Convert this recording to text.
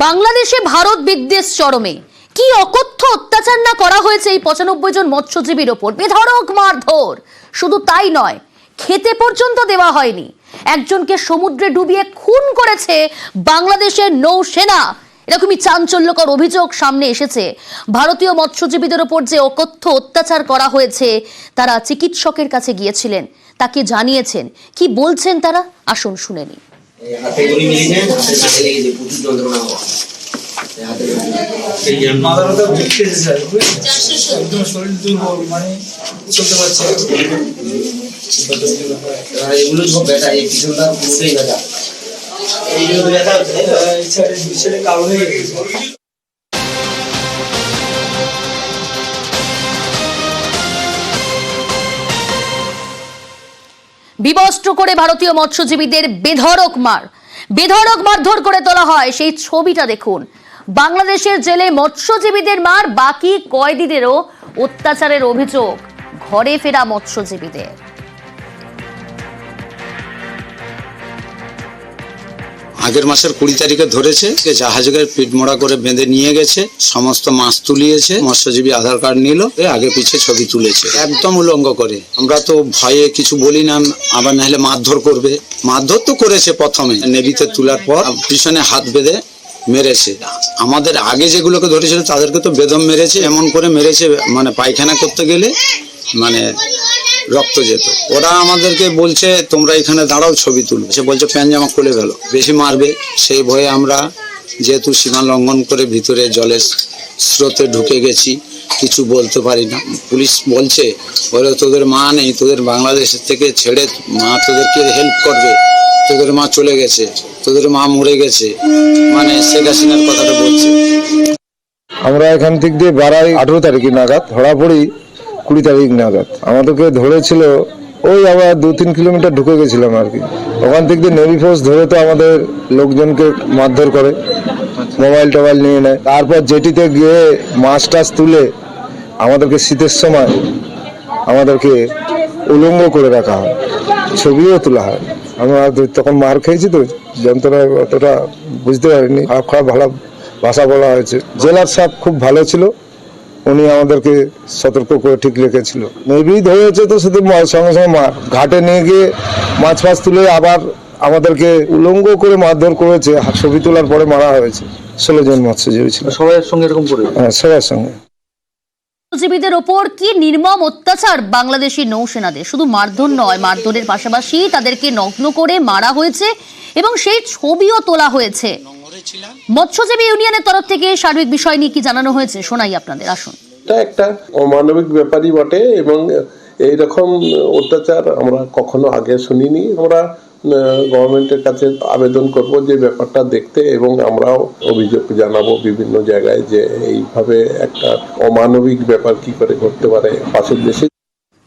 বাংলাদেশে ভারত বিদ্বেষ চরমে। কি অকথ্য অত্যাচার না করা হয়েছে এই পঁচানব্বই জন মৎস্যজীবীর ওপর? বেধড়ক মারধর। শুধু তাই নয়, খেতে পর্যন্ত দেওয়া হয়নি। একজনকে সমুদ্রে ডুবিয়ে খুন করেছে বাংলাদেশের নৌসেনা। এরকমই চাঞ্চল্যকর অভিযোগ সামনে এসেছে। ভারতীয় মৎস্যজীবীদের ওপর যে অকথ্য অত্যাচার করা হয়েছে, তারা চিকিৎসকের কাছে গিয়েছিলেন। তাকে জানিয়েছেন। কি বলছেন তারা? আসুন শুনে নিন এই হাতে গুলি মিলিয়ে হাতে কাটে লেগেছে প্রচুর যন্ত্রণা হওয়া হাতে এই যে মাথার ব্যথা ভুগতেছে স্যার একদম শরীর দুর্বল মানে চলতে পারছে। এগুলো সব ব্যথা এই পিছনটা পুরোটাই ব্যথা এই জন্য ব্যথা হচ্ছে তাই বিবস্ত্র করে ভারতীয় মৎস্যজীবীদের বেধড়ক মার। বেধড়ক মারধর করে তোলা হয়, সেই ছবিটা দেখুন। বাংলাদেশের জেলে মৎস্যজীবীদের মার, বাকি কয়েদিদেরও অত্যাচারের অভিযোগ। ঘরে ফেরা মৎস্যজীবীদের। আগের মাসের কুড়ি তারিখে ধরেছে জাহাজকে পিটমোড়া করে বেঁধে নিয়ে গেছে, সমস্ত মাছ তুলিয়েছে, মৎস্যজীবী আধার কার্ড নিল আগে পিছে ছবি তুলেছে। একদম উলঙ্গ করে। আমরা তো ভয়ে কিছু বলি না, আবার নাহলে মারধর করবে। মারধর তো করেছে প্রথমে। নেভিতে তোলার পর পিছনে হাত বেঁধে মেরেছে। আমাদের আগে যেগুলোকে ধরেছিল তাদেরকে তো বেদম মেরেছে, এমন করে মেরেছে মানে পায়খানা করতে গেলে মানে রক্ত যেত। ওরা আমাদেরকে বলছে, তোমরা এখানে দাঁড়াও, ছবি তুলবে সে বলছে প্যান জামা খুলে গেল বেশি মারবে। সেই ভয়ে আমরা যেহেতু সীমা লঙ্ঘন করে ভিতরে জলের স্রোতে ঢুকে গেছি, কিছু বলতে পারি না। পুলিশ বলছে বলে তোদের মা নেই, তোদের বাংলাদেশ থেকে ছেড়ে মা তোদেরকে হেল্প করবে। তোদের মা চলে গেছে, তোদের মা মরে গেছে। মানে শেখ হাসিনার কথাটা বলছে। আমরা এখান থেকে দিয়ে বাড়াই আঠেরো তারিখ নাগাদ ধরা পড়ি কুড়ি তারিখ নাগাদ। আমাদেরকে ধরেছিল, ওই আবার দু, তিন কিলোমিটার ঢুকে গেছিলাম আর কি। ওখান থেকে নেভি ফোর্স ধরে তো আমাদের লোকজনকে মারধর করে, মোবাইল টোবাইল নিয়ে নেয়। তারপর জেটিতে গিয়ে মাছ টাছ তুলে আমাদেরকে শীতের সময় আমাদেরকে উলঙ্গ করে রাখা হয়, ছবিও তোলা হয়। আমরা তখন মার খেয়েছি তো যন্ত্রণায় অতটা বুঝতে পারিনি। খারাপ খারাপ ভালো ভাষা বলা হয়েছে। জেলার সাহেব খুব ভালো ছিল। উনি আমাদেরকে সতর্ক করে ঠিক রেখেছিল। মেবি ধরেছে তো শুধু মা- সঙ্গে সঙ্গে মার ঘাটে নিয়ে গিয়ে মাছ ফাছ তুলে আবার আমাদেরকে উলঙ্গ করে মারধর করেছে। ছবি তোলার পরে মারা হয়েছে। ষোলো জন মৎস্যজীবী ছিল। সবাইয়ের সঙ্গে এরকম করে? হ্যাঁ সবার সঙ্গে। মৎস্যজীবীদের ওপর কি নির্মম অত্যাচার? বাংলাদেশি নৌসেনাদের। শুধু মারধর নয় মারধরের পাশাপাশি তাদেরকে নগ্ন করে মারা হয়েছে এবং সেই ছবিও তোলা হয়েছে। মৎস্যজীবী ইউনিয়নের তরফ থেকে সার্বিক বিষয় নিয়ে কি জানানো হয়েছে? শোনাই আপনাদের আসুন। এটা একটা অমানবিক ব্যাপারই বটে এবং এইরকম অত্যাচার আমরা কখনো আগে শুনিনি। আমরা গভর্নমেন্টের কাছে আবেদন করব যে ব্যাপারটা দেখতে এবং আমরাও অভিযোগ জানাব বিভিন্ন জায়গায় যে এইভাবে একটা অমানবিক ব্যাপার কি করে ঘটতে পারে পাশের দেশে।